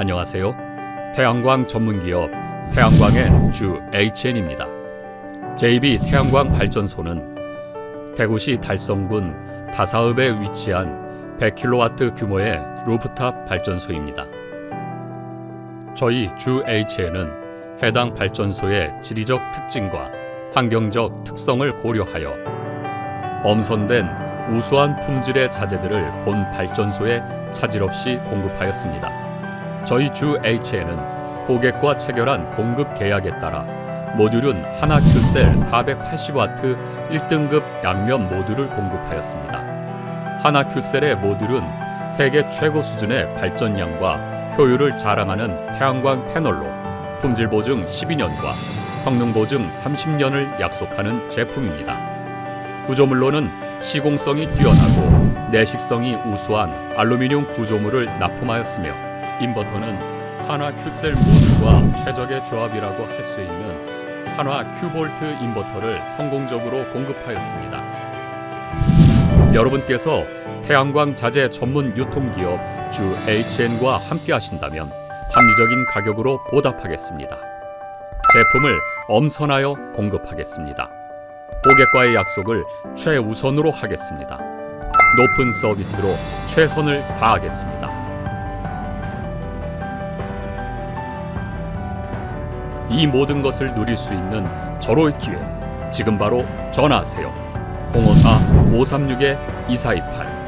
안녕하세요. 태양광 전문기업 태양광의 주 HN입니다. JB 태양광 발전소는 대구시 달성군 다사읍에 위치한 100kW 규모의 루프탑 발전소입니다. 저희 주 HN은 해당 발전소의 지리적 특징과 환경적 특성을 고려하여 엄선된 우수한 품질의 자재들을 본 발전소에 차질 없이 공급하였습니다. 저희 주 HN은 고객과 체결한 공급 계약에 따라 모듈은 하나 큐셀 480W 1등급 양면 모듈을 공급하였습니다. 하나 큐셀의 모듈은 세계 최고 수준의 발전량과 효율을 자랑하는 태양광 패널로 품질 보증 12년과 성능 보증 30년을 약속하는 제품입니다. 구조물로는 시공성이 뛰어나고 내식성이 우수한 알루미늄 구조물을 납품하였으며 인버터는 한화 큐셀 모듈과 최적의 조합이라고 할 수 있는 한화 큐볼트 인버터를 성공적으로 공급하였습니다. 여러분께서 태양광 자재 전문 유통기업 주 HN과 함께 하신다면 합리적인 가격으로 보답하겠습니다. 제품을 엄선하여 공급하겠습니다. 고객과의 약속을 최우선으로 하겠습니다. 높은 서비스로 최선을 다하겠습니다. 이 모든 것을 누릴 수 있는 절호의 기회. 지금 바로 전화하세요. 054-536-2428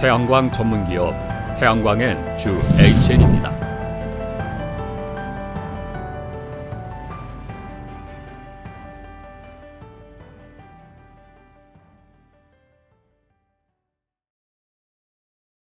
태양광 전문기업 태양광엔 주 HN입니다.